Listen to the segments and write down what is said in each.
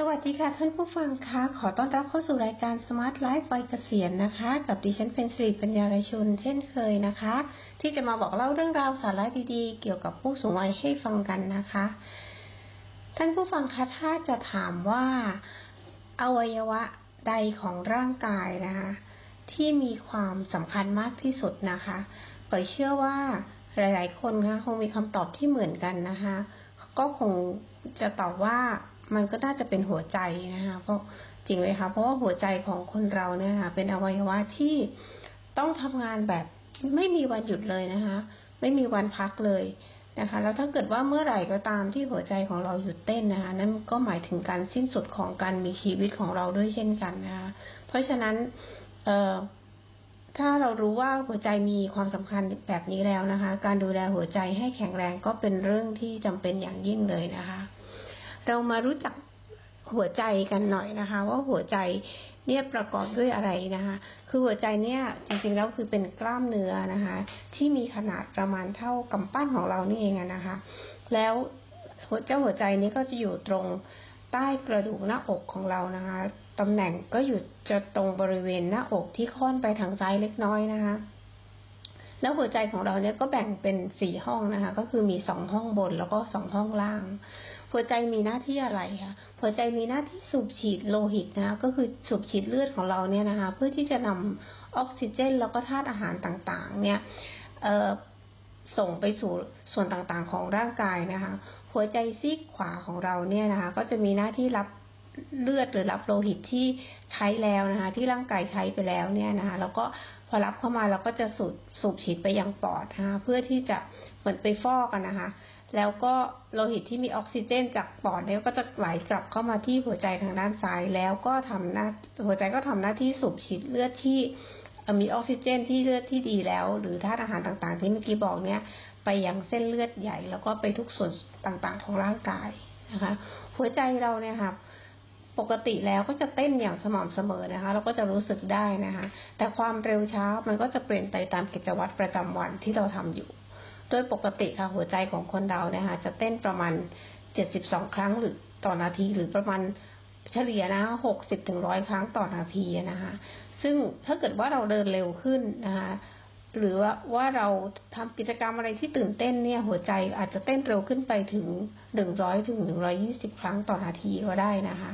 สวัสดีค่ะท่านผู้ฟังคะ ขอต้อนรับเข้าสู่รายการ Smart Life วัยเกษียณนะคะ กับดิฉันเป็นสิริปัญญารชนเช่นเคยนะคะ ที่จะมาบอกเล่าเรื่องราวสาระดีๆ เกี่ยวกับผู้สูงวัยให้ฟังกันนะคะ ท่านผู้ฟังคะถ้าจะถามว่าอวัยวะใดของร่างกายนะคะ ที่มีความสำคัญมากที่สุดนะคะปอยเชื่อว่าหลาย ๆ คนคะคงมีคำตอบที่เหมือนกันนะคะ ก็คงจะตอบว่า มันก็น่าจะเป็นหัวใจนะคะเพราะจริงไหมคะเพราะว่าหัวใจของคนเราเนี่ยค่ะเป็นอวัยวะที่ต้องทำงานแบบไม่มีวันหยุดเลยนะคะไม่มีวันพักเลยนะคะแล้วถ้าเกิดว่าเมื่อไหร่ก็ตามที่หัวใจของเราหยุดเต้นนะคะนั่นก็หมายถึงการสิ้นสุดของการมีชีวิตของเราด้วยเช่นกันนะคะเพราะฉะนั้นเอ่อถ้าเรารู้ว่าหัวใจมีความสำคัญแบบนี้แล้วนะคะ การดูแลหัวใจให้แข็งแรงก็เป็นเรื่องที่จำเป็นอย่างยิ่งเลยนะคะ เรามารู้จักหัวใจกันหน่อยนะคะ ว่าหัวใจเนี่ยประกอบด้วยอะไรนะคะ คือหัวใจเนี่ยจริงๆแล้วคือเป็นกล้ามเนื้อนะคะ ที่มีขนาดประมาณเท่ากำปั้นของเรานี่เองนะคะ แล้วหัวเจ้าหัวใจนี้ก็จะอยู่ตรงใต้กระดูกหน้าอกของเรานะคะตำแหน่งก็อยู่จะตรงบริเวณหน้าอกที่ค่อนไปทางซ้ายเล็กน้อยนะคะแล้วหัวใจของเราเนี่ยก็แบ่งเป็นสี่ห้องนะคะ ก็คือมีสองห้องบนแล้วก็สองห้องล่าง หัวใจมีหน้าที่อะไรคะหัวใจมีหน้าที่สูบฉีดโลหิตนะคะก็คือสูบฉีดเลือดของเราเนี่ยนะคะ เพื่อที่จะนำออกซิเจน แล้วก็ธาตุอาหารต่างๆ เนี่ยส่งไปสู่ส่วนต่างๆของร่างกายนะคะ หัวใจซีกขวาของเราเนี่ยนะคะ ก็จะมีหน้าที่รับเลือดหรือรับโลหิตที่ใช้แล้วนะคะ ที่ร่างกายใช้ไปแล้วเนี่ยนะคะ แล้วก็พอรับเข้ามาเราก็จะสูบสูบฉีดไปยังปอดนะคะเพื่อที่จะเหมือนไปฟอกกันนะคะ แล้วก็โลหิตที่มีออกซิเจนจากปอดเนี่ยก็จะไหลกลับเข้ามาที่หัวใจทางด้านซ้าย แล้วก็ทำหน้าหัวใจก็ทำหน้าที่สูบฉีดเลือดที่มีออกซิเจนที่เลือดที่ดีแล้ว หรือธาตุอาหารต่างๆ ที่เมื่อกี้บอกเนี่ยไปยังเส้นเลือดใหญ่ แล้วก็ไปทุกส่วนต่างๆของร่างกายนะคะ หัวใจเราเนี่ยค่ะปกติแล้วก็จะเต้นอย่างสม่ำเสมอนะคะ เราก็จะรู้สึกได้นะคะ แต่ความเร็วช้ามันก็จะเปลี่ยนไปตามกิจวัตรประจำวันที่เราทำอยู่ โดยปกติค่ะหัวใจของคนเราเนี่ยค่ะจะเต้นประมาณเจ็ดสิบสองครั้งหรือต่อนาทีหรือประมาณเฉลี่ยนะคะหกสิบถึงร้อยครั้งต่อนาทีนะคะ ซึ่งถ้าเกิดว่าเราเดินเร็วขึ้นนะคะ หรือว่าว่าเราทำกิจกรรมอะไรที่ตื่นเต้นเนี่ย หัวใจอาจจะเต้นเร็วขึ้นไปถึงหนึ่งร้อยถึงหนึ่งร้อยี่สิบครั้งต่อนาทีก็ได้นะคะ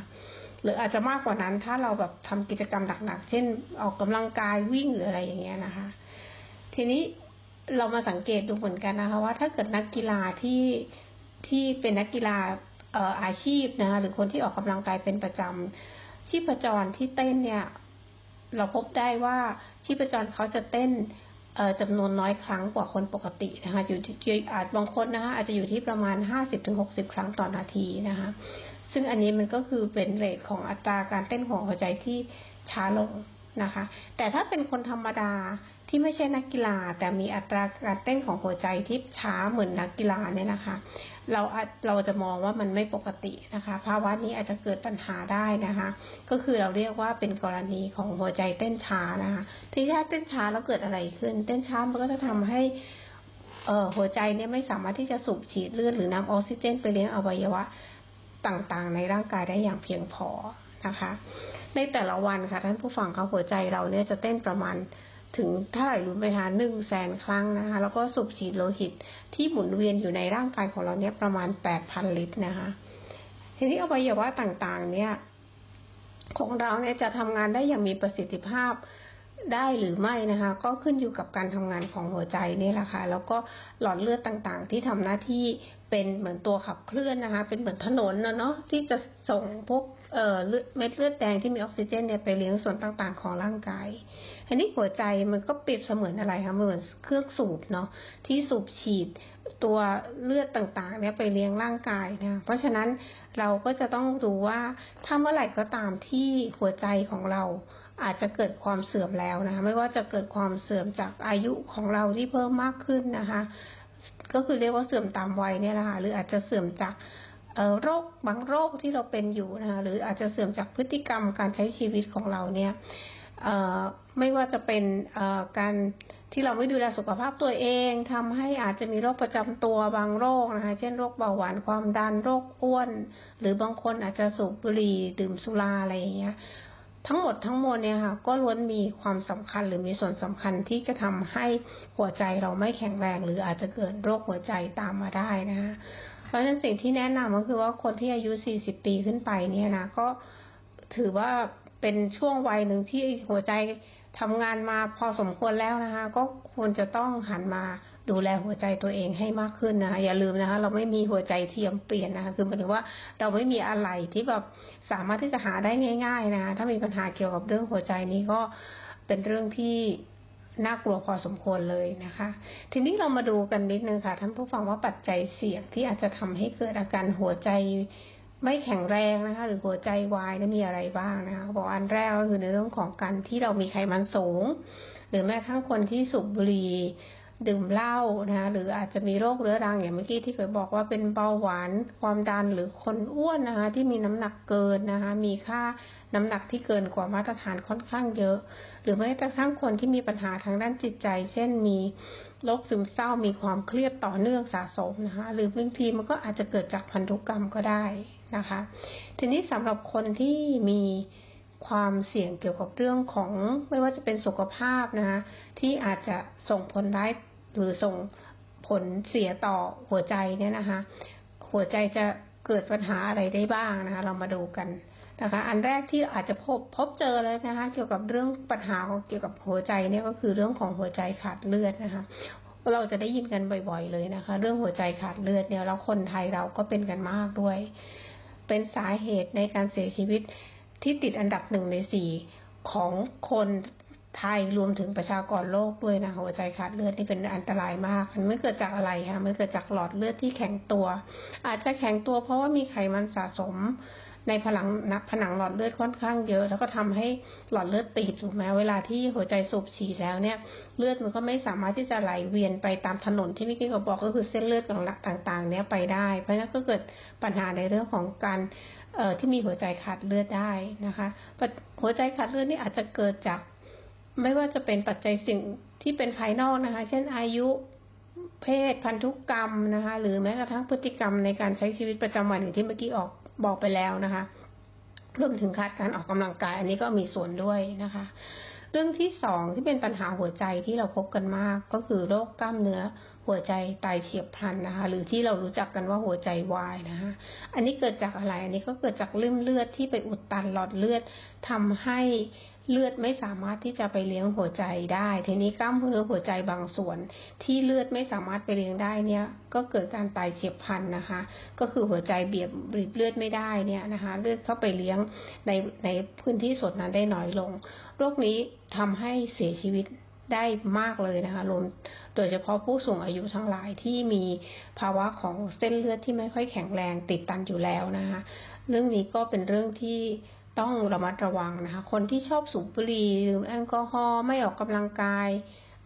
หรืออาจจะมากกว่านั้นถ้าเราแบบทำกิจกรรมหนักๆ เช่นออกกำลังกายวิ่งหรืออะไรอย่างเงี้ยนะคะ ทีนี้ เรามาสังเกตดูเหมือนกันนะคะว่าถ้าเกิดนักกีฬาที่ที่เป็นนักกีฬาเอ่ออาชีพนะหรือคนที่ออกกำลังกายเป็นประจำชีพจรที่เต้นเนี่ย เราพบได้ว่าชีพจรเขาจะเต้นจำนวนน้อยครั้งกว่าคนปกตินะคะอยู่ที่อาจบางคนนะคะอาจจะอยู่ที่ประมาณห้าสิบถึงหกสิบครั้งต่อนาทีนะคะ ซึ่งอันนี้มันก็คือเป็นเรทของอัตราการเต้นของหัวใจที่ช้าลง นะคะ แต่ถ้าเป็นคนธรรมดาที่ไม่ใช่นักกีฬา แต่มีอัตราการเต้นของหัวใจที่ช้าเหมือนนักกีฬาเนี่ยนะคะ เราเราจะมองว่ามันไม่ปกตินะคะ ภาวะนี้อาจจะเกิดปัญหาได้นะคะ ก็คือเราเรียกว่าเป็นกรณีของหัวใจเต้นช้านะคะ ที่ถ้าเต้นช้าแล้วเกิดอะไรขึ้น เต้นช้ามันก็จะทำให้เอ่อหัวใจเนี่ยไม่สามารถที่จะสูบฉีดเลือดหรือนำออกซิเจน ไปเลี้ยงอวัยวะต่างๆ ในร่างกายได้อย่างเพียงพอนะคะ ในแต่ละวันค่ะท่านผู้ฟังคะหัวใจเราเนี่ยจะเต้นประมาณถึงเท่าไหร่รู้ไหมคะหนึ่งแสนครั้งนะคะ แล้วก็สูบฉีดโลหิตที่หมุนเวียนอยู่ในร่างกายของเราเนี่ยประมาณแปดพันลิตรนะคะ ทีนี้อวัยวะต่างๆ เนี่ย ของเราเนี่ยจะทำงานได้อย่างมีประสิทธิภาพได้หรือไม่นะคะ ก็ขึ้นอยู่กับการทำงานของหัวใจนี่แหละค่ะ แล้วก็หลอดเลือดต่างๆ ที่ทำหน้าที่เป็นเหมือนตัวขับเคลื่อนนะคะ เป็นเหมือนถนนนะเนาะที่จะส่งพวก เอ่อเม็ดเลือดแดงที่มีออกซิเจนเนี่ยไปเลี้ยงส่วนต่างๆ ของร่างกาย อันนี้หัวใจมันก็เปรียบเสมือนอะไรคะเหมือนเครื่องสูบเนาะที่สูบฉีดตัวเลือดต่างๆ เนี่ยไปเลี้ยงร่างกายนะเพราะฉะนั้นเราก็จะต้องดูว่าถ้าเมื่อไหร่ก็ตามที่หัวใจของเราอาจจะเกิดความเสื่อมแล้วนะคะไม่ว่าจะเกิดความเสื่อมจากอายุของเราที่เพิ่มมากขึ้นนะคะ ก็คือเรียกว่าเสื่อมตามวัยเนี่ยแหละค่ะหรืออาจจะเสื่อมจาก โรคบางโรคที่เราเป็นอยู่นะคะหรืออาจจะเสื่อมจากพฤติกรรมการใช้ชีวิตของเราเนี่ยไม่ว่าจะเป็นการที่เราไม่ดูแลสุขภาพตัวเองทำให้อาจจะมีโรคประจำตัวบางโรคนะคะเช่นโรคเบาหวานความดันโรคอ้วน หรือบางคนอาจจะสูบบุหรี่ดื่มสุราอะไรอย่างเงี้ยทั้งหมดทั้งมวลเนี่ยค่ะก็ล้วนมีความสำคัญหรือมีส่วนสำคัญที่จะทำให้หัวใจเราไม่แข็งแรง หรืออาจจะเกิดโรคหัวใจตามมาได้นะคะ ราะฉะนั้นสิ่งที่แนะนำก็คือว่าคนที่อายุ 40 ปีขึ้นไปเนี่ยนะก็ถือว่าเป็นช่วงวัยหนึ่งที่หัวใจทำงานมาพอสมควรแล้วนะคะ ก็ควรจะต้องหันมาดูแลหัวใจตัวเองให้มากขึ้นนะคะอย่าลืมนะคะ เราไม่มีหัวใจเทียมเปลี่ยนนะคะคือหมายถึงว่าเราไม่มีอะไรที่แบบสามารถที่จะหาได้ง่าย ๆ นะคะถ้ามีปัญหาเกี่ยวกับเรื่องหัวใจนี้ก็เป็นเรื่องที่ น่ากลัวพอสมควรเลยนะคะ ทีนี้เรามาดูกันนิดนึงค่ะท่านผู้ฟังว่าปัจจัยเสี่ยงที่อาจจะทำให้เกิดอาการหัวใจไม่แข็งแรงนะคะ หรือหัวใจวายนะมีอะไรบ้างนะคะบอกอันแรกก็คือในเรื่องของการที่เรามีไขมันสูง หรือแม้กระทั่งคนที่สูบบุหรี่ดื่มเหล้านะคะหรืออาจจะมีโรคเรื้อรังอย่างเมื่อกี้ที่เคยบอกว่าเป็นเบาหวานความดันหรือคนอ้วนนะคะที่มีน้ำหนักเกินนะคะมีค่าน้ำหนักที่เกินกว่ามาตรฐานค่อนข้างเยอะ หรือแม้กระทั่งคนที่มีปัญหาทางด้านจิตใจ เช่นมีโรคซึมเศร้ามีความเครียดต่อเนื่องสะสมนะคะ หรือบางทีมันก็อาจจะเกิดจากพันธุกรรมก็ได้นะคะ ทีนี้สำหรับคนที่มีความเสี่ยงเกี่ยวกับเรื่องของไม่ว่าจะเป็นสุขภาพนะคะที่อาจจะส่งผลร้ายหรือส่งผลเสียต่อหัวใจเนี่ยนะคะ หัวใจจะเกิดปัญหาอะไรได้บ้างนะคะ เรามาดูกัน นะคะ อันแรกที่อาจจะพบพบเจอเลยนะคะ เกี่ยวกับเรื่องปัญหาเกี่ยวกับหัวใจเนี่ยก็คือเรื่องของหัวใจขาดเลือดนะคะเราจะได้ยินกันบ่อยๆเลยนะคะ เรื่องหัวใจขาดเลือดเนี่ยแล้วคนไทยเราก็เป็นกันมากด้วย เป็นสาเหตุในการเสียชีวิตที่ติดอันดับหนึ่งในสี่ของคนไทยรวมถึงประชากรโลกด้วยนะหัวใจขาดเลือดนี่เป็นอันตรายมาก มันไม่เกิดจากอะไรคะมันเกิดจากหลอดเลือดที่แข็งตัว อาจจะแข็งตัวเพราะว่ามีไขมันสะสม ในผนังนักผนังหลอดเลือดค่อนข้างเยอะ แล้วก็ทำให้หลอดเลือดตีบถูกไหมเวลาที่หัวใจสูบฉีดแล้วเนี่ย เลือดมันก็ไม่สามารถที่จะไหลเวียนไปตามถนนที่เมื่อกี้เราบอกก็คือเส้นเลือดของหลักต่าง ๆ เนี้ยไปได้ เพราะนั้นก็เกิดปัญหาในเรื่องของการเอ่อที่มีหัวใจขาดเลือดได้นะคะหัวใจขาดเลือดนี่อาจจะเกิดจาก ไม่ว่าจะเป็นปัจจัยสิ่งที่เป็นภายนอกนะคะ เช่นอายุเพศพันธุกรรมนะคะ หรือแม้กระทั่งพฤติกรรมในการใช้ชีวิตประจำวันอย่างที่เมื่อกี้ออก บอกไปแล้วนะคะรวมถึงขาดการออกกำลังกาย อันนี้ก็มีส่วนด้วยนะคะ เรื่องที่สองที่เป็นปัญหาหัวใจที่เราพบกันมาก ก็คือโรคกล้ามเนื้อหัวใจตายเฉียบพลันนะคะ หรือที่เรารู้จักกันว่าหัวใจวายนะคะอันนี้เกิดจากอะไร อันนี้ก็เกิดจากลิ่มเลือดที่ไปอุดตันหลอดเลือดทำให้ เลือดไม่สามารถที่จะไปเลี้ยงหัวใจได้ ทีนี้กล้ามเนื้อหัวใจบางส่วน ที่เลือดไม่สามารถไปเลี้ยงได้เนี่ย ก็เกิดการตายเฉียบพลันนะคะ ก็คือหัวใจเบียบบีบเลือดไม่ได้เนี่ยนะคะ เลือดเข้าไปเลี้ยงในในพื้นที่ส่วนนั้นได้น้อยลง โรคนี้ทำให้เสียชีวิตได้มากเลยนะคะรวมโดยเฉพาะผู้สูงอายุทั้งหลายที่มีภาวะของเส้นเลือดที่ไม่ค่อยแข็งแรงติดตันอยู่แล้วนะคะ เรื่องนี้ก็เป็นเรื่องที่ ต้องระมัดระวังนะคะ คนที่ชอบสูบบุหรี่หรือแอลกอฮอล์ไม่ออกกำลังกาย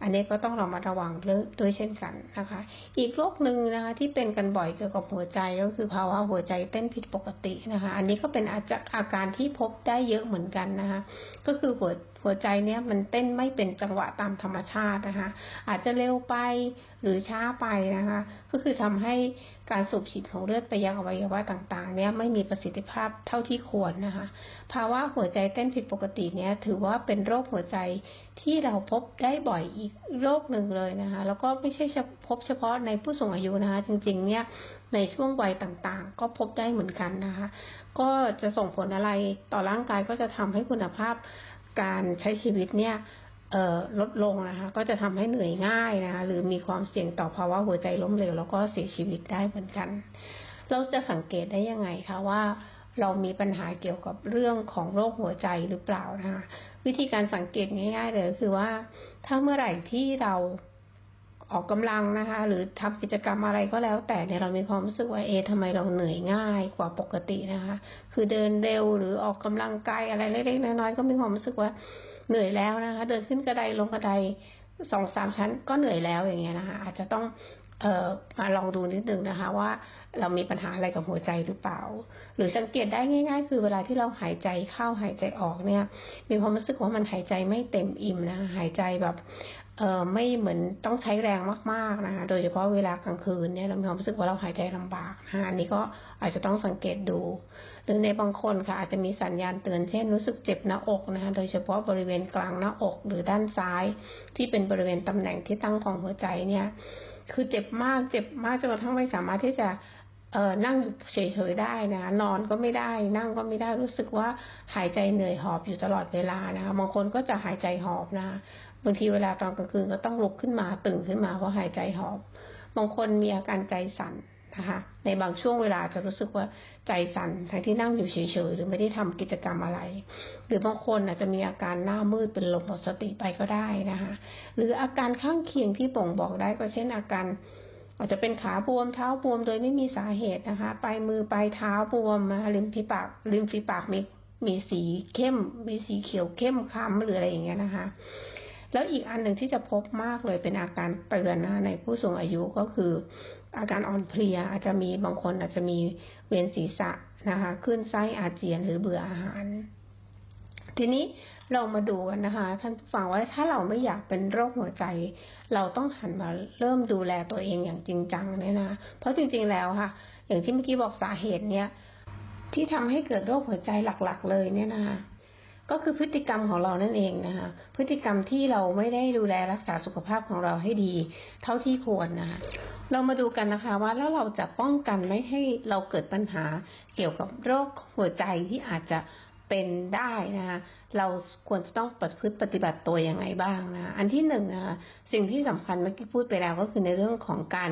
อันนี้ก็ต้องระมัดระวังด้วยเช่นกันนะคะ อีกโรคหนึ่งนะคะที่เป็นกันบ่อยเกี่ยวกับหัวใจก็คือภาวะหัวใจเต้นผิดปกตินะคะ อันนี้ก็เป็นอาจอาการที่พบได้เยอะเหมือนกันนะคะ ก็คือหัว หัวใจเนี้ยมันเต้นไม่เป็นจังหวะตามธรรมชาตินะคะ อาจจะเร็วไปหรือช้าไปนะคะ ก็คือทำให้การสูบฉีดของเลือดไปยังอวัยวะต่างๆ เนี้ยไม่มีประสิทธิภาพเท่าที่ควรนะคะ ภาวะหัวใจเต้นผิดปกติเนี้ยถือว่าเป็นโรคหัวใจที่เราพบได้บ่อยอีกโรคหนึ่งเลยนะคะ แล้วก็ไม่ใช่พบเฉพาะในผู้สูงอายุนะคะ จริงๆ เนี่ยในช่วงวัยต่างๆ ก็พบได้เหมือนกันนะคะ ก็จะส่งผลอะไรต่อร่างกายก็จะทำให้คุณภาพ การใช้ชีวิตเนี่ยลดลงนะคะก็จะทำให้เหนื่อยง่ายนะคะหรือมีความเสี่ยงต่อภาวะหัวใจล้มเหลวแล้วก็เสียชีวิตได้เหมือนกัน เราจะสังเกตได้ยังไงคะว่าเรามีปัญหาเกี่ยวกับเรื่องของโรคหัวใจหรือเปล่านะคะวิธีการสังเกตง่าย ๆ เลยคือว่าถ้าเมื่อไหร่ที่เรา ออกกำลังนะคะ หรือทำกิจกรรมอะไรก็แล้ว แต่เนี่ยเรามีความรู้สึกว่าเอทำไมเราเหนื่อยง่ายกว่าปกตินะคะ คือเดินเร็วหรือออกกำลังกายอะไรเล็กๆน้อยๆก็มีความรู้สึกว่าเหนื่อยแล้วนะคะ เดินขึ้นกระไดลงกระไดสองสามชั้นก็เหนื่อยแล้วอย่างเงี้ยนะคะ อาจจะต้อง เอ่อมาลองดูนิดนึงนะคะ ว่าเรามีปัญหาอะไรกับหัวใจหรือเปล่า หรือสังเกตได้ง่าย ๆ คือเวลาที่เราหายใจเข้าหายใจออกเนี่ย มีความรู้สึกว่ามันหายใจไม่เต็มอิ่มนะคะหายใจแบบเออไม่เหมือนต้องใช้แรงมากๆนะคะโดยเฉพาะเวลากลางคืนเนี่ยเรามีความรู้สึกว่าเราหายใจลำบากนะคะอันนี้ก็อาจจะต้องสังเกตดู หรือในบางคนค่ะอาจจะมีสัญญาณเตือนเช่นรู้สึกเจ็บหน้าอกนะคะโดยเฉพาะบริเวณกลางหน้าอกหรือด้านซ้าย ที่เป็นบริเวณตำแหน่งที่ตั้งของหัวใจเนี่ย คือเจ็บมากเจ็บมากจนกระทั่งไม่สามารถที่จะเออนั่งอยู่เฉยๆได้นะนอนก็ไม่ได้ นั่งก็ไม่ได้รู้สึกว่าหายใจเหนื่อยหอบอยู่ตลอดเวลานะคะบางคนก็จะหายใจหอบนะบางทีเวลาตอนกลางคืนก็ต้องลุกขึ้นมาตื่นขึ้นมาเพราะหายใจหอบ บางคนมีอาการใจสั่น นะคะ ในบางช่วงเวลาจะรู้สึกว่าใจสั่นทั้งที่นั่งอยู่เฉยๆ หรือไม่ได้ทำกิจกรรมอะไร หรือบางคนอาจจะมีอาการหน้ามืดเป็นลมหมดสติไปก็ได้นะคะ หรืออาการข้างเคียงที่บ่งบอกได้ก็เช่นอาการอาจจะเป็นขาบวมเท้าบวมโดยไม่มีสาเหตุนะคะปลายมือปลายเท้าบวมมาริมฝีปากริมฝีปากมีมีสีเข้ม มีสีเขียวเข้มคล้ำหรืออะไรอย่างเงี้ยนะคะ แล้วอีกอันหนึ่งที่จะพบมากเลยเป็นอาการเตือนนะในผู้สูงอายุก็คือ อาการอ่อนเพลียอาจจะมีบางคนอาจจะมีเวียนศีรษะนะคะขึ้นไส้อาเจียนหรือเบื่ออาหาร ทีนี้เรามาดูกันนะคะท่านฟังว่าถ้าเราไม่อยากเป็นโรคหัวใจ เราต้องหันมาเริ่มดูแลตัวเองอย่างจริงจังเนี่ยนะเพราะจริงๆแล้วค่ะ อย่างที่เมื่อกี้บอกสาเหตุเนี่ยที่ทำให้เกิดโรคหัวใจหลักๆ เลยเนี่ยนะคะ ก็คือพฤติกรรมของเรานั่นเองนะคะ พฤติกรรมที่เราไม่ได้ดูแลรักษาสุขภาพของเราให้ดี เท่าที่ควรนะคะ เรามาดูกันนะคะว่าแล้วเราจะป้องกันไม่ให้เราเกิดปัญหาเกี่ยวกับโรคหัวใจที่อาจจะเป็นได้นะคะเราควรจะต้องปฏิพฤติปฏิบัติตัวยังไงบ้างนะ อันที่หนึ่งนะคะสิ่งที่สำคัญเมื่อกี้พูดไปแล้วก็คือในเรื่องของการ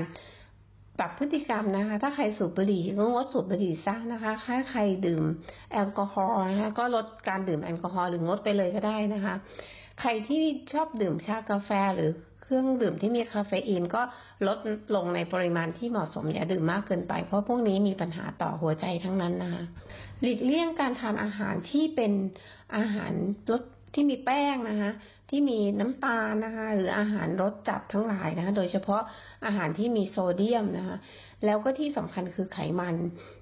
ปรับพฤติกรรมนะคะ ถ้าใครสูบบุหรี่ก็งดสูบบุหรี่ซะนะคะถ้าใครดื่มแอลกอฮอล์นะคะก็ลดการดื่มแอลกอฮอล์หรืองดไปเลยก็ได้นะคะ ใครที่ชอบดื่มชากาแฟหรือเครื่องดื่มที่มีคาเฟอีนก็ลดลงในปริมาณที่เหมาะสมอย่าดื่มมากเกินไป เพราะพวกนี้มีปัญหาต่อหัวใจทั้งนั้นนะคะหลีกเลี่ยงการทานอาหารที่เป็นอาหารรส ที่มีแป้งนะคะที่มีน้ำตาลนะคะหรืออาหารรสจัดทั้งหลายนะคะโดยเฉพาะอาหารที่มีโซเดียมนะคะแล้วก็ที่สำคัญคือไขมัน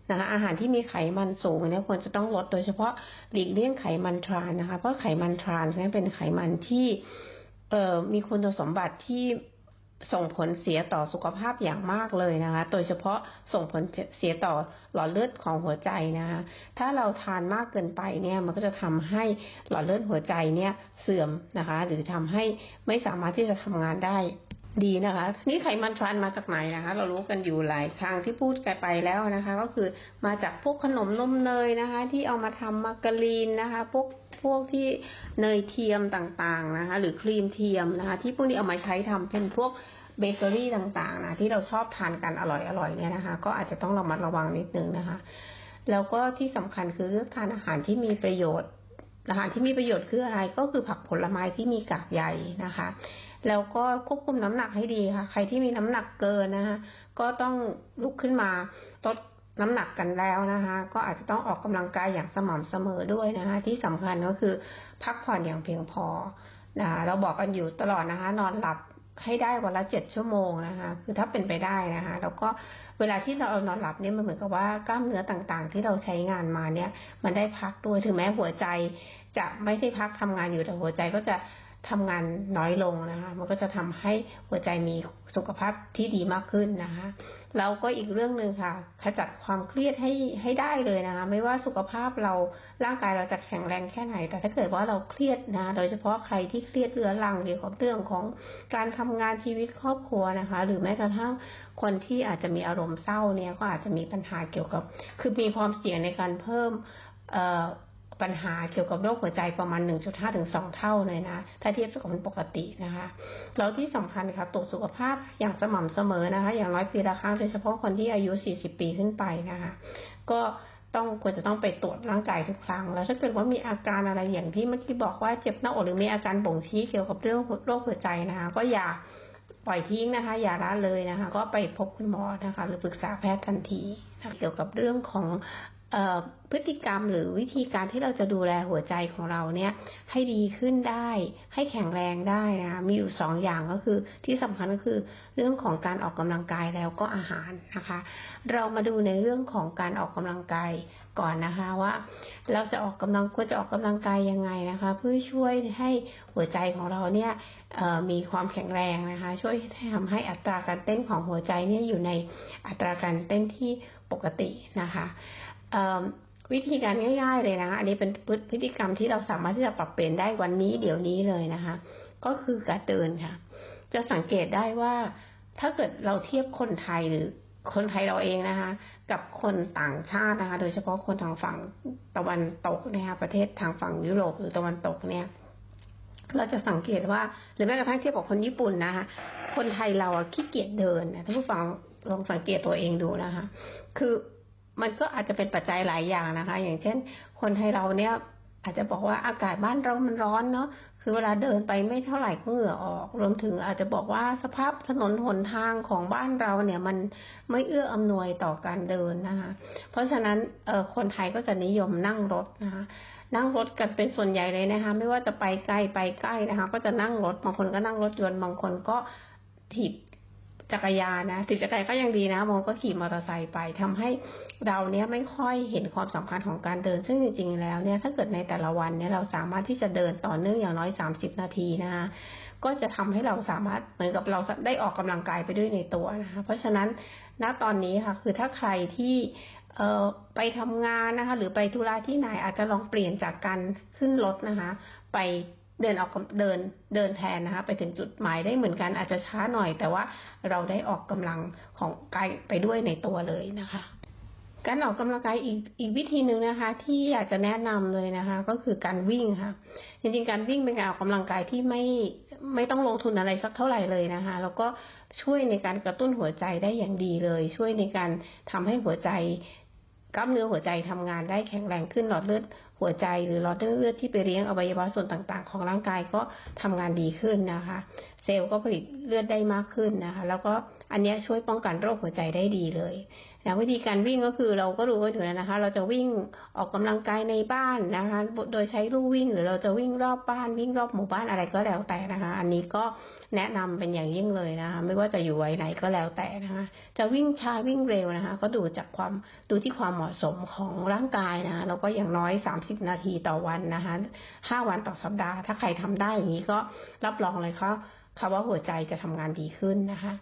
นะคะอาหารที่มีไขมันสูงเนี่ยควรจะต้องลดโดยเฉพาะหลีกเลี่ยงไขมันทรานนะคะเพราะไขมันทรานนั้นเป็นไขมันที่เอ่อมีคุณสมบัติที่ ส่งผลเสียต่อสุขภาพอย่างมากเลยนะคะ โดยเฉพาะส่งผลเสียต่อหลอดเลือดของหัวใจนะคะ ถ้าเราทานมากเกินไปเนี่ยมันก็จะทำให้หลอดเลือดหัวใจเนี่ยเสื่อมนะคะ หรือทำให้ไม่สามารถที่จะทำงานได้ดีนะคะ นี่ไขมันทรานมาจากไหนนะคะ เรารู้กันอยู่หลายทางที่พูดกันไปแล้วนะคะ ก็คือมาจากพวกขนมนมเนยนะคะ ที่เอามาทำมาการีนนะคะ พวก วกที่เนยเทียมต่างๆนะคะหรือครีมเทียมนะคะที่พวกนี้เอามาใช้ทำเป็นพวกเบเกอรี่ต่างๆนะที่เราชอบทานกันอร่อยๆเนี่ยนะคะ ก็อาจจะต้องระมัดระวังนิดนึงนะคะ แล้วก็ที่สำคัญคือเลือกทานอาหารที่มีประโยชน์อาหารที่มีประโยชน์คืออะไรก็คือผักผลไม้ที่มีกากใยนะคะ แล้วก็ควบคุมน้ำหนักให้ดีค่ะ ใครที่มีน้ำหนักเกินนะคะก็ต้องลุกขึ้นมาลด น้ำหนักกันแล้วนะคะ ก็อาจจะต้องออกกำลังกายอย่างสม่ำเสมอด้วยนะคะ ที่สำคัญก็คือพักผ่อนอย่างเพียงพอนะคะเราบอกกันอยู่ตลอดนะคะ นอนหลับให้ได้วันละเจ็ดชั่วโมงนะคะ คือถ้าเป็นไปได้นะคะ แล้วก็เวลาที่เรานอนหลับเนี่ยมันเหมือนกับว่ากล้ามเนื้อต่างๆ ที่เราใช้งานมาเนี่ย มันได้พักด้วยถึงแม้หัวใจ จะไม่ได้พักทำงานอยู่แต่หัวใจก็จะ ทำงานน้อยลงนะคะ มันก็จะทำให้หัวใจมีสุขภาพที่ดีมากขึ้นนะคะแล้วก็อีกเรื่องหนึ่งค่ะ ขจัดความเครียดให้ให้ได้เลยนะคะ ไม่ว่าสุขภาพเราร่างกายเราจะแข็งแรงแค่ไหน แต่ถ้าเกิดว่าเราเครียดนะ โดยเฉพาะใครที่เครียดเรื้อรังเกี่ยวกับเรื่องของการทำงานชีวิตครอบครัวนะคะ หรือแม้กระทั่งคนที่อาจจะมีอารมณ์เศร้าเนี่ยก็อาจจะมีปัญหาเกี่ยวกับ คือมีความเสี่ยงในการเพิ่มเอ่อ ปัญหาเกี่ยวกับโรคหัวใจประมาณ 1.5ถึง2เท่าเลยนะ ถ้าเทียบกับคนปกตินะคะ แล้วที่สำคัญค่ะตรวจสุขภาพอย่างสม่ำเสมอนะคะ อย่างน้อยปีละครั้งโดยเฉพาะคนที่อายุ 40 ปีขึ้นไปนะคะ ก็ต้องควรจะต้องไปตรวจร่างกายทุกครั้ง แล้วถ้าเกิดว่ามีอาการอะไรอย่างที่เมื่อกี้บอกว่าเจ็บหน้าอกหรือมีอาการบ่งชี้เกี่ยวกับเรื่องโรคหัวใจนะคะ ก็อย่าปล่อยทิ้งนะคะ อย่าละเลยนะคะ ก็ไปพบคุณหมอนะคะ หรือปรึกษาแพทย์ทันทีเกี่ยวกับเรื่องของ พฤติกรรมหรือวิธีการที่เราจะดูแลหัวใจของเราเนี่ยให้ดีขึ้นได้ ให้แข็งแรงได้นะมีอยู่สองอย่างก็คือที่สำคัญก็คือเรื่องของการออกกำลังกายแล้วก็อาหารนะคะ เรามาดูในเรื่องของการออกกำลังกายก่อนนะคะว่า เราจะออกกำลังควรจะออกกำลังกายยังไงนะคะ เพื่อช่วยให้หัวใจของเราเนี่ยมีความแข็งแรงนะคะ ช่วยทำให้อัตราการเต้นของหัวใจเนี่ยอยู่ในอัตราการเต้นที่ปกตินะคะ วิธีการง่าย ๆ เลยนะคะอันนี้เป็นพฤติกรรมที่เราสามารถที่จะปรับเปลี่ยนได้วันนี้เดี๋ยวนี้เลยนะคะ ก็คือการเดินค่ะ จะสังเกตได้ว่าถ้าเกิดเราเทียบคนไทยหรือคนไทยเราเองนะคะ กับคนต่างชาตินะคะ โดยเฉพาะคนทางฝั่งตะวันตกนะคะประเทศทางฝั่งยุโรปหรือตะวันตกเนี่ยเราจะสังเกตว่าหรือแม้กระทั่งเทียบกับคนญี่ปุ่นนะคะ คนไทยเราขี้เกียจเดินนะท่านผู้ฟังลองสังเกตตัวเองดูนะคะ คือ มันก็อาจจะเป็นปัจจัยหลายอย่างนะคะ อย่างเช่น คนไทยเราเนี่ยอาจจะบอกว่าอากาศบ้านเรามันร้อนเนาะคือเวลาเดินไปไม่เท่าไหร่ก็เหงื่อออก รวมถึงอาจจะบอกว่าสภาพถนนหนทางของบ้านเราเนี่ยมันไม่เอื้ออำนวยต่อการเดินนะคะ เพราะฉะนั้นเออคนไทยก็จะนิยมนั่งรถนะคะ นั่งรถกันเป็นส่วนใหญ่เลยนะคะ ไม่ว่าจะไปไกลไปใกล้นะคะ ก็จะนั่งรถบางคนก็นั่งรถยนต์บางคนก็ถีบ จักรยานนะถีบจักรยานก็ยังดีนะบางคนก็ขี่มอเตอร์ไซค์ไปทำให้เราเนี้ยไม่ค่อยเห็นความสำคัญของการเดิน ซึ่งจริงๆแล้วเนี่ยถ้าเกิดในแต่ละวันเนี่ยเราสามารถที่จะเดินต่อเนื่องอย่างน้อยสามสิบนาทีนะคะก็จะทำให้เราสามารถเหมือนกับเราได้ออกกำลังกายไปด้วยในตัวนะคะเพราะฉะนั้นณตอนนี้ค่ะคือถ้าใครที่เอ่อไปทำงานนะคะ หรือไปธุระที่ไหนอาจจะลองเปลี่ยนจากการขึ้นรถนะคะ ไป เดินออกเดินเดินแทนนะคะ ไปถึงจุดหมายได้เหมือนกันอาจจะช้าหน่อย แต่ว่าเราได้ออกกำลังของกายไปด้วยในตัวเลยนะคะ การออกกำลังกายอีกอีกวิธีหนึ่งนะคะ ที่อยากจะแนะนำเลยนะคะ ก็คือการวิ่งค่ะ จริงๆการวิ่งเป็นการออกกำลังกายที่ไม่ไม่ต้องลงทุนอะไรสักเท่าไหร่เลยนะคะ แล้วก็ช่วยในการกระตุ้นหัวใจได้อย่างดีเลย ช่วยในการทำให้หัวใจ กล้ามเนื้อหัวใจทำงานได้แข็งแรงขึ้นหลอดเลือดหัวใจ หรือหลอดเลือดที่ไปเลี้ยงอวัยวะส่วนต่างๆ ของร่างกายก็ทำงานดีขึ้นนะคะ เซลล์ก็ผลิตเลือดได้มากขึ้นนะคะ แล้วก็อันนี้ช่วยป้องกันโรคหัวใจได้ดีเลยนะวิธีการวิ่งก็คือเราก็รู้กันอยู่แล้วนะคะ เราจะวิ่งออกกำลังกายในบ้านนะคะ โดยใช้ลู่วิ่ง หรือเราจะวิ่งรอบบ้านวิ่งรอบหมู่บ้านอะไรก็แล้วแต่นะคะ อันนี้ก็ แนะนำเป็นอย่างยิ่งเลยนะคะไม่ว่าจะอยู่ไว้ไหนก็แล้วแต่นะคะจะวิ่งช้าวิ่งเร็วนะคะ ก็ดูจากความดูที่ความเหมาะสมของร่างกายนะะแล้วก็อย่างน้อยสามสิบนาทีต่อวันนะคะห้าวันต่อสัปดาห์ ถ้าใครทำได้อย่างนี้ก็รับรองเลยเขาคำว่าหัวใจจะทำงานดีขึ้นนะคะ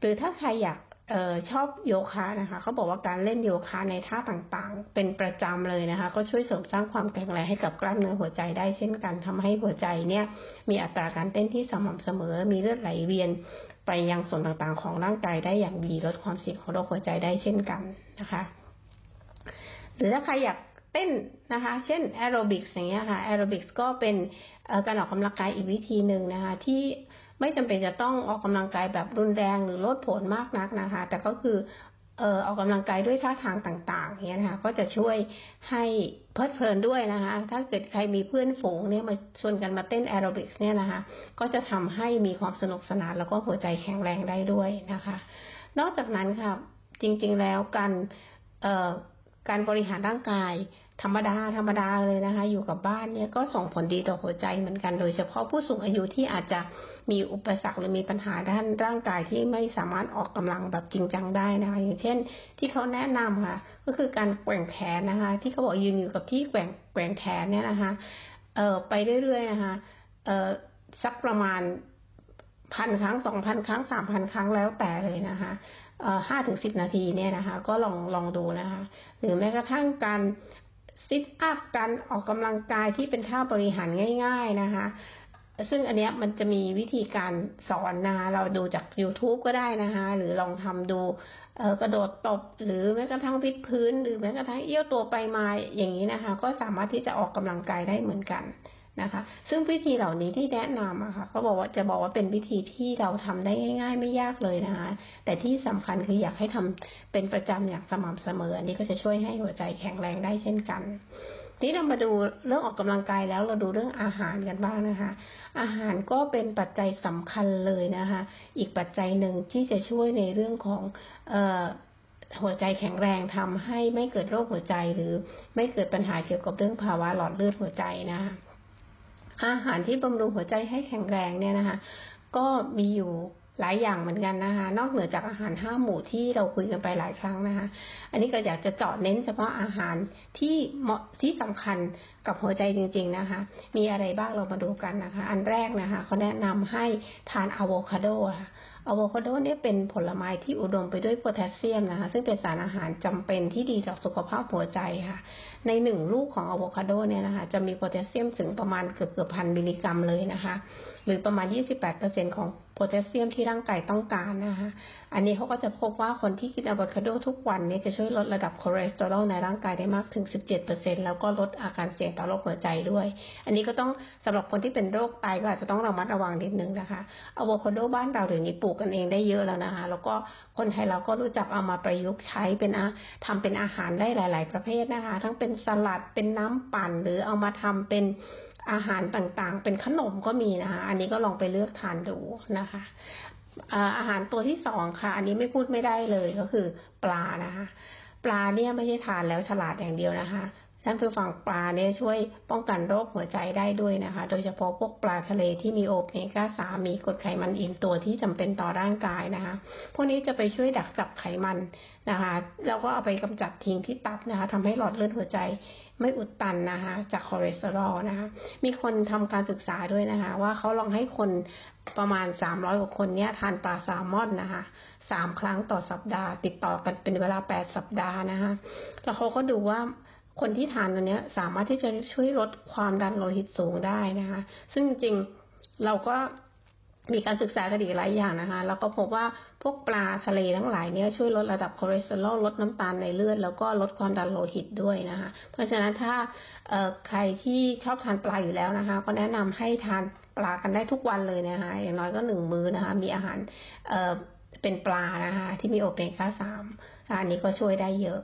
หรือถ้าใครอยาก ออชอบโยคะนะคะเขาบอกว่าการเล่นโยคะในท่าต่างๆ เป็นประจำเลยนะคะ ก็ช่วยเสริมสร้างความแข็งแรงให้กับกล้ามเนื้อหัวใจได้เช่นกันทำให้หัวใจเนี่ยมีอัตราการเต้นที่สม่ำเสมอ มีเลือดไหลเวียนไปยังส่วนต่างๆ ของร่างกายได้อย่างดีลดความเสี่ยงของโรคหัวใจได้เช่นกันนะคะ หรือถ้าใครอยากเต้นนะคะ เช่นแอโรบิกส์อย่างเงี้ยค่ะแอโรบิกส์ก็เป็นการออกกำลังกายอีกวิธีหนึ่งนะคะที่ ไม่จำเป็นจะต้องออกกำลังกายแบบรุนแรงหรือลดผลมากนักนะคะ แต่ก็คือเอ่อออกกำลังกายด้วยท่าทางต่างๆเนี้ยนะคะก็จะช่วยให้เพลิดเพลินด้วยนะคะ ถ้าเกิดใครมีเพื่อนฝูงเนี่ยมาชวนกันมาเต้นแอโรบิกเนี่ยนะคะ ก็จะทำให้มีความสนุกสนานแล้วก็หัวใจแข็งแรงได้ด้วยนะคะ นอกจากนั้นค่ะจริงๆแล้วการเอ่อการบริหารร่างกาย ธรรมดาธรรมดาเลยนะคะ อยู่กับบ้านเนี่ยก็ส่งผลดีต่อหัวใจเหมือนกัน โดยเฉพาะผู้สูงอายุที่อาจจะมีอุปสรรคหรือมีปัญหาด้านร่างกายที่ไม่สามารถออกกำลังแบบจริงจังได้นะคะ อย่างเช่น ที่เขาแนะนำค่ะ ก็คือการแกว่งแขนนะคะ ที่เขาบอกยืนอยู่กับที่แกว่งแกว่งแขนเนี่ยนะคะเอ่อไปเรื่อยๆนะคะเอ่อสักประมาณพันครั้งสองพันครั้งสามพันครั้งแล้วแต่เลยนะคะห้าถึงสิบนาทีเนี่ยนะคะ ก็ลองลองดูนะคะ หรือแม้กระทั่งการ ซิทอัพการออกกำลังกายที่เป็นท่าบริหารง่าย ๆนะคะ ซึ่งอันเนี้ยมันจะมีวิธีการสอนนะคะเราดูจาก YouTube ก็ได้นะคะหรือลองทำดูกระโดดตบ หรือแม้กระทั่งพิดพื้น หรือแม้กระทั่งเอี้ยวตัวไปมาอย่างนี้นะคะ ก็สามารถที่จะออกกำลังกายได้เหมือนกัน นะคะ ซึ่งวิธีเหล่านี้ที่แนะนำอะค่ะเขาบอกว่าจะบอกว่าเป็นวิธีที่เราทำได้ง่าย ๆ ไม่ยากเลยนะคะ แต่ที่สำคัญคืออยากให้ทำเป็นประจำอย่างสม่ำเสมอ อันนี้ก็จะช่วยให้หัวใจแข็งแรงได้เช่นกันทีนี้เรามาดูเรื่องออกกำลังกายแล้วเราดูเรื่องอาหารกันบ้างนะคะ อาหารก็เป็นปัจจัยสำคัญเลยนะคะ อีกปัจจัยหนึ่งที่จะช่วยในเรื่องของเออหัวใจแข็งแรงทำให้ไม่เกิดโรคหัวใจหรือไม่เกิดปัญหาเกี่ยวกับเรื่องภาวะหลอดเลือดหัวใจนะคะ อาหารที่บำรุงหัวใจให้แข็งแรงเนี่ยนะคะ ก็มีอยู่หลายอย่างเหมือนกันนะคะ นอกเหนือจากอาหารห้าหมู่ที่เราคุยกันไปหลายครั้งนะคะ อันนี้ก็อยากจะเจาะเน้นเฉพาะอาหารที่เหมาะที่สำคัญกับหัวใจจริง ๆนะคะ มีอะไรบ้างเรามาดูกันนะคะ อันแรกนะคะเขาแนะนำให้ทานอะโวคาโดค่ะ อะโวคาโดเนี่ยเป็นผลไม้ที่อุดมไปด้วยโพแทสเซียมนะคะซึ่งเป็นสารอาหารจำเป็นที่ดีต่อสุขภาพหัวใจค่ะ ในหนึ่งลูกของอะโวคาโดเนี่ยนะคะจะมีโพแทสเซียมถึงประมาณเกือบเกือบพันมิลลิกรัมเลยนะคะ หรือประมาณ 28%ของโพแทสเซียมที่ร่างกายต้องการนะคะ อันนี้เขาก็จะพบว่าคนที่กินอะโวคาโดทุกวันเนี่ยจะช่วยลดระดับคอเลสเตอรอลในร่างกายได้มากถึง 17%แล้วก็ลดอาการเสี่ยงต่อโรคหัวใจด้วย อันนี้ก็ต้องสำหรับคนที่เป็นโรคไตก็อาจจะต้องระมัดระวังนิดนึงนะคะอะโวคาโดบ้านเราเดี๋ยวนี้ปลูกกันเองได้เยอะแล้วนะคะ แล้วก็คนไทยเราก็รู้จักเอามาประยุกต์ใช้เป็นอาทำเป็นอาหารได้หลาย ๆ ประเภทนะคะ ทั้งเป็นสลัดเป็นน้ำปั่น หรือเอามาทำเป็นอาหารต่างๆ เป็นขนมก็มีนะคะ อันนี้ก็ลองไปเลือกทานดูนะคะอาหารตัวที่สองค่ะ อันนี้ไม่พูดไม่ได้เลยก็คือปลานะคะ ปลาเนี่ยไม่ใช่ทานแล้วฉลาดอย่างเดียวนะคะ ท่านผู้ฟังปลาเนี่ยช่วยป้องกันโรคหัวใจได้ด้วยนะคะ โดยเฉพาะพวกปลาทะเลที่มีโอเมก้าสามีกรดไขมันอิ่มตัวที่จำเป็นต่อร่างกายนะคะ พวกนี้จะไปช่วยดักจับไขมันนะคะแล้วก็เอาไปกำจัดทิ้งที่ตับนะคะทำให้หลอดเลือดหัวใจไม่อุดตันนะคะ จากคอเลสเตอรอลนะคะ มีคนทำการศึกษาด้วยนะคะ ว่าเขาลองให้คนประมาณสามร้อยกว่าคนเนี้ยทานปลาแซลมอนนะคะสามครั้งต่อสัปดาห์ ติดต่อกันเป็นเวลาแปดสัปดาห์นะคะแล้วเขาก็ดูว่า คนที่ทานตัวนี้สามารถที่จะช่วยลดความดันโลหิตสูงได้นะคะ ซึ่งจริงเราก็มีการศึกษากันอีกหลายอย่างนะคะ แล้วก็พบว่าพวกปลาทะเลทั้งหลายเนี่ยช่วยลดระดับคอเลสเตอรอลลดน้ำตาลในเลือด แล้วก็ลดความดันโลหิตด้วยนะคะ เพราะฉะนั้นถ้าใครที่ชอบทานปลาอยู่แล้วนะคะ ก็แนะนำให้ทานปลากันได้ทุกวันเลยนะคะ อย่างน้อยก็หนึ่งมื้อนะคะ มีอาหารเป็นปลานะคะ ที่มีโอเมก้าสามอันนี้ก็ช่วยได้เยอะ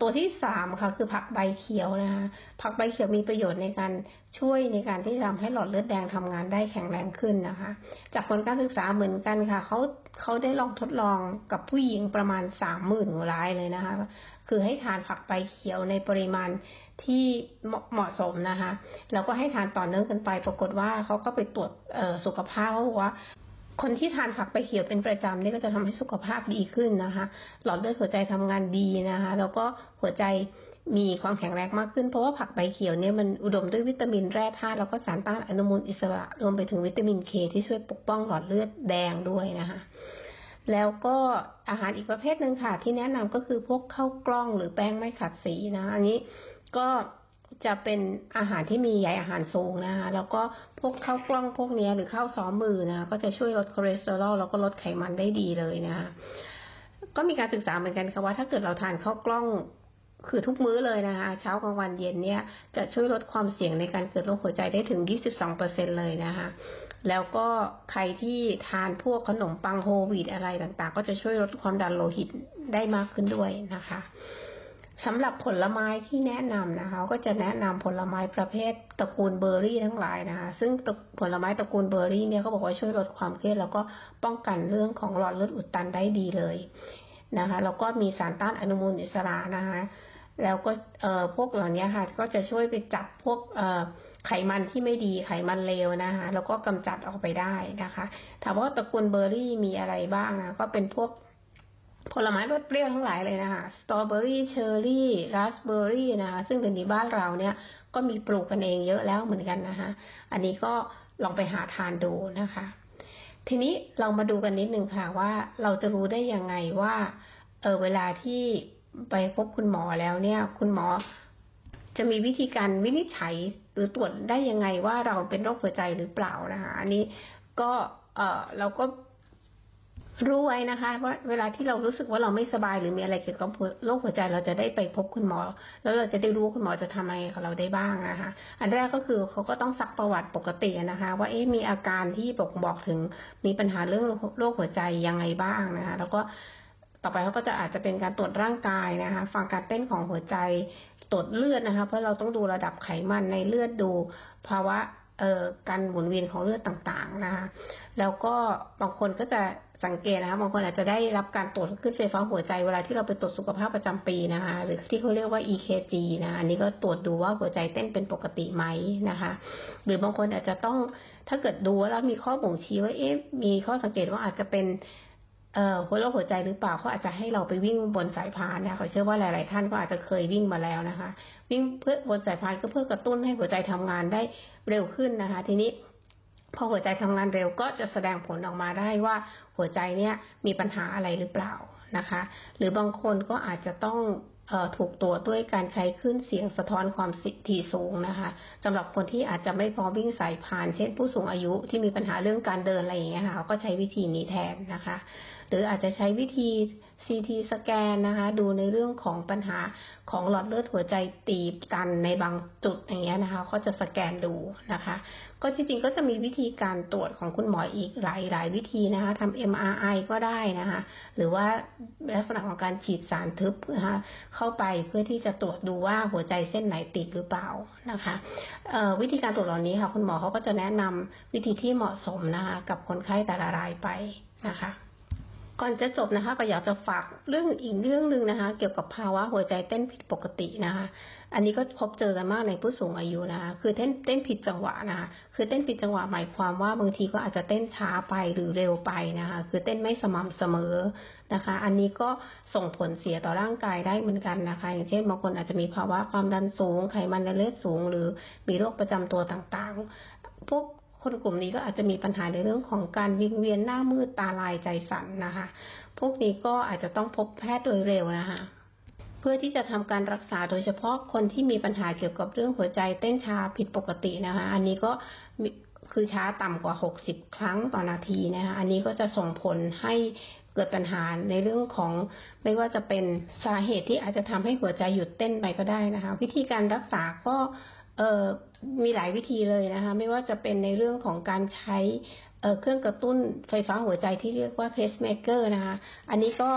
ตัวที่สามค่ะคือผักใบเขียวนะคะผักใบเขียวมีประโยชน์ในการช่วยในการที่ทำให้หลอดเลือดแดงทำงานได้แข็งแรงขึ้นนะคะ จากผลการศึกษาเหมือนกันค่ะเขาเขาได้ลองทดลองกับผู้หญิงประมาณสามหมื่นรายเลยนะคะ คือให้ทานผักใบเขียวในปริมาณที่เหมาะสมนะคะ แล้วก็ให้ทานต่อเนื่องกันไป ปรากฏว่าเขาก็ไปตรวจสุขภาพเขาบอกว่า คนที่ทานผักใบเขียวเป็นประจำนี่ก็จะทำให้สุขภาพดีขึ้นนะคะ หลอดเลือดหัวใจทำงานดีนะคะ แล้วก็หัวใจมีความแข็งแรงมากขึ้นเพราะว่าผักใบเขียวเนี่ยมันอุดมด้วยวิตามินแร่ธาตุแล้วก็สารต้านอนุมูลอิสระรวมไปถึงวิตามินเคที่ช่วยปกป้องหลอดเลือดแดงด้วยนะคะแล้วก็อาหารอีกประเภทหนึ่งค่ะ ที่แนะนำก็คือพวกข้าวกล้องหรือแป้งไม่ขัดสีนะ อันนี้ก็ จะเป็นอาหารที่มีใยอาหารสูงนะคะแล้วก็พวกข้าวกล้องพวกนี้หรือข้าวซ้อมมือนะก็จะช่วยลดคอเลสเตอรอลแล้วก็ลดไขมันได้ดีเลยนะคะก็มีการศึกษาเหมือนกันค่ะว่าถ้าเกิดเราทานข้าวกล้องคือทุกมื้อเลยนะคะเช้ากลางวันเย็นเนี่ยจะช่วยลดความเสี่ยงในการเกิดโรคหัวใจได้ถึง 22เปอร์เซ็นเลยนะคะแล้วก็ใครที่ทานพวกขนมปังโฮลวีตอะไรต่างๆ ก็จะช่วยลดความดันโลหิตได้มากขึ้นด้วยนะคะ สำหรับผลไม้ที่แนะนำนะคะ ก็จะแนะนำผลไม้ประเภทตระกูลเบอร์รี่ทั้งหลายนะคะ ซึ่งผลไม้ตระกูลเบอร์รี่เนี่ยเขาบอกว่าช่วยลดความเครียดแล้วก็ป้องกันเรื่องของหลอดเลือดอุดตันได้ดีเลยนะคะ แล้วก็มีสารต้านอนุมูลอิสระนะคะ แล้วก็เอ่อพวกเหล่านี้ค่ะ ก็จะช่วยไปจับพวกเอ่อไขมันที่ไม่ดีไขมันเลวนะคะแล้วก็กำจัดออกไปได้นะคะ ถามว่าตระกูลเบอร์รี่มีอะไรบ้างนะก็เป็นพวก ผลไม้รสเปรี้ยวทั้งหลายเลยนะคะสตรอเบอรี่เชอร์รี่ราสเบอรี่นะคะซึ่งเป็นในบ้านเราเนี่ยก็มีปลูกกันเองเยอะแล้วเหมือนกันนะคะอันนี้ก็ลองไปหาทานดูนะคะ ทีนี้เรามาดูกันนิดนึงค่ะว่าเราจะรู้ได้ยังไงว่าเออเวลาที่ไปพบคุณหมอแล้วเนี่ย คุณหมอจะมีวิธีการวินิจฉัยหรือตรวจได้ยังไงว่าเราเป็นโรคหัวใจหรือเปล่านะคะอันนี้ก็เออเราก็ รู้ไว้นะคะว่าเวลาที่เรารู้สึกว่าเราไม่สบายหรือมีอะไรเกี่ยวกับโรคหัวใจเราจะได้ไปพบคุณหมอ แล้วเราจะได้รู้คุณหมอจะทำอะไรกับเราได้บ้างนะคะ อันแรกก็คือเขาก็ต้องซักประวัติปกตินะคะ ว่าเอ๊ะมีอาการที่บอกบอกถึงมีปัญหาเรื่องโรคหัวใจยังไงบ้างนะคะ แล้วก็ต่อไปเขาก็จะอาจจะเป็นการตรวจร่างกายนะคะ ฟังการเต้นของหัวใจตรวจเลือดนะคะ เพราะเราต้องดูระดับไขมันในเลือดดูภาวะ การหมุนเวียนของเลือดต่างๆนะคะแล้วก็บางคนก็จะสังเกตนะคะบางคนอาจจะได้รับการตรวจขึ้นไฟฟ้าหัวใจเวลาที่เราไปตรวจสุขภาพประจำปีนะคะหรือที่เขาเรียกว่า EKG นะอันนี้ก็ตรวจดูว่าหัวใจเต้นเป็นปกติไหมนะคะ หรือบางคนอาจจะต้องถ้าเกิดดูแล้วมีข้อบ่งชี้ว่าเอ๊ะมีข้อสังเกตว่าอาจจะเป็น เอ่อหัวโรคหัวใจหรือเปล่าเขาอาจจะให้เราไปวิ่งบนสายพานนะคะเขาเชื่อว่าหลาย ๆ ท่านก็อาจจะเคยวิ่งมาแล้วนะคะ วิ่งเพื่อบนสายพานก็เพื่อกระตุ้นให้หัวใจทำงานได้เร็วขึ้นนะคะ ทีนี้พอหัวใจทำงานเร็วก็จะแสดงผลออกมาได้ว่าหัวใจเนี่ยมีปัญหาอะไรหรือเปล่านะคะ หรือบางคนก็อาจจะต้องออถูกตรวจด้วยการใช้คลื่นเสียงสะท้อนความถี่สูงนะคะสำหรับคนที่อาจจะไม่พอวิ่งสายพาน เช่นผู้สูงอายุที่มีปัญหาเรื่องการเดินอะไรอย่างเงี้ยค่ะก็ใช้วิธีนี้แทนนะคะ หรืออาจจะใช้วิธี CT สแกนนะคะ ดูในเรื่องของปัญหาของหลอดเลือดหัวใจตีบตันในบางจุดอย่างเงี้ยนะคะก็จะสแกนดูนะคะ ก็จริงๆ ก็จะมีวิธีการตรวจของคุณหมออีกหลายหลายวิธีนะคะทำ MRI ก็ได้นะคะ หรือว่าลักษณะของการฉีดสารทึบนะคะเข้าไปเพื่อที่จะตรวจดูว่าหัวใจเส้นไหนติดหรือเปล่านะคะวิธีการตรวจเหล่านี้ค่ะ คุณหมอเขาก็จะแนะนำวิธีที่เหมาะสมนะคะกับคนไข้แต่ละรายไปนะคะ ก่อนจะจบนะคะก็อยากจะฝากเรื่องอีกเรื่องหนึ่งนะคะ เกี่ยวกับภาวะหัวใจเต้นผิดปกตินะคะ อันนี้ก็พบเจอกันมากในผู้สูงอายุนะคะ คือเต้นเต้นผิดจังหวะนะคะ คือเต้นผิดจังหวะหมายความว่าบางทีก็อาจจะเต้นช้าไปหรือเร็วไปนะคะ คือเต้นไม่สม่ำเสมอนะคะ อันนี้ก็ส่งผลเสียต่อร่างกายได้เหมือนกันนะคะ อย่างเช่นบางคนอาจจะมีภาวะความดันสูง ไขมันในเลือดสูง หรือมีโรคประจำตัวต่างๆ พวก คนกลุ่มนี้ก็อาจจะมีปัญหาในเรื่องของการวิงเวียนหน้ามืดตาลายใจสั่นนะคะ พวกนี้ก็อาจจะต้องพบแพทย์โดยเร็วนะคะเพื่อที่จะทำการรักษาโดยเฉพาะคนที่มีปัญหาเกี่ยวกับเรื่องหัวใจเต้นช้าผิดปกตินะคะ อันนี้ก็คือช้าต่ำกว่า 60 ครั้งต่อนาทีนะคะ อันนี้ก็จะส่งผลให้เกิดปัญหาในเรื่องของไม่ว่าจะเป็นสาเหตุที่อาจจะทำให้หัวใจหยุดเต้นไปก็ได้นะคะ วิธีการรักษาก็ มีหลายวิธีเลยนะคะ ไม่ว่าจะเป็นในเรื่องของการใช้เเครื่องกระตุ้นไฟฟ้าหัวใจที่เรียกว่า pacemaker นะคะ อันนี้ก็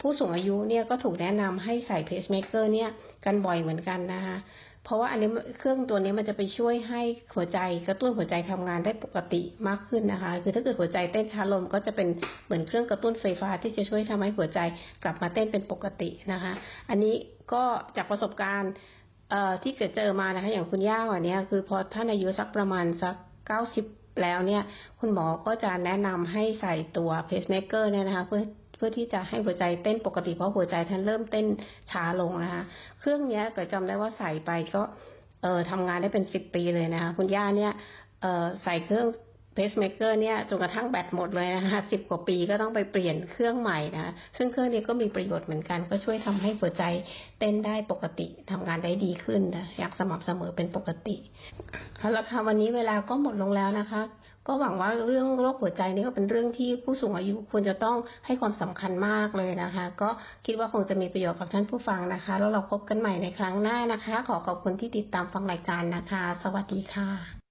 ผู้สูงอายุเนี่ยก็ถูกแนะนำให้ใส่ pacemaker เนี่ยกันบ่อยเหมือนกันนะคะเพราะว่าอันนี้เครื่องตัวนี้มันจะไปช่วยให้หัวใจกระตุ้นหัวใจทำงานได้ปกติมากขึ้นนะคะ คือถ้าเกิดหัวใจเต้นช้าลงก็จะเป็นเหมือนเครื่องกระตุ้นไฟฟ้าที่จะช่วยทำให้หัวใจกลับมาเต้นเป็นปกตินะคะ อันนี้ก็จากประสบการณ์ ที่เกิดเจอมานะคะ อย่างคุณย่าวันนี้คือพอท่านอายุสักประมาณสักเก้าสิบแล้วเนี่ยคุณหมอก็จะแนะนำให้ใส่ตัวเพสเมเกอร์เนี่ยนะคะเพื่อเพื่อที่จะให้หัวใจเต้นปกติเพราะหัวใจท่านเริ่มเต้นช้าลงนะคะ เครื่องเนี้ยเกิดจำได้ว่าใส่ไปก็เอ่อทำงานได้เป็นสิบปีเลยนะคะ คุณย่าเนี่ยเอ่อใส่เครื่อง เพสเมเกอร์เนี่ยจนกระทั่งแบตหมดเลยนะคะสิบกว่าปีก็ต้องไปเปลี่ยนเครื่องใหม่นะคะซึ่งเครื่องนี้ก็มีประโยชน์เหมือนกัน ก็ช่วยทำให้หัวใจเต้นได้ปกติทำงานได้ดีขึ้นนะอยากสม่ำเสมอเป็นปกติเอาละค่ะวันนี้เวลาก็หมดลงแล้วนะคะ ก็หวังว่าเรื่องโรคหัวใจนี่ก็เป็นเรื่องที่ผู้สูงอายุควรจะต้องให้ความสำคัญมากเลยนะคะ ก็คิดว่าคงจะมีประโยชน์กับท่านผู้ฟังนะคะ แล้วเราพบกันใหม่ในครั้งหน้านะคะ ขอขอบคุณที่ติดตามฟังรายการนะคะ สวัสดีค่ะ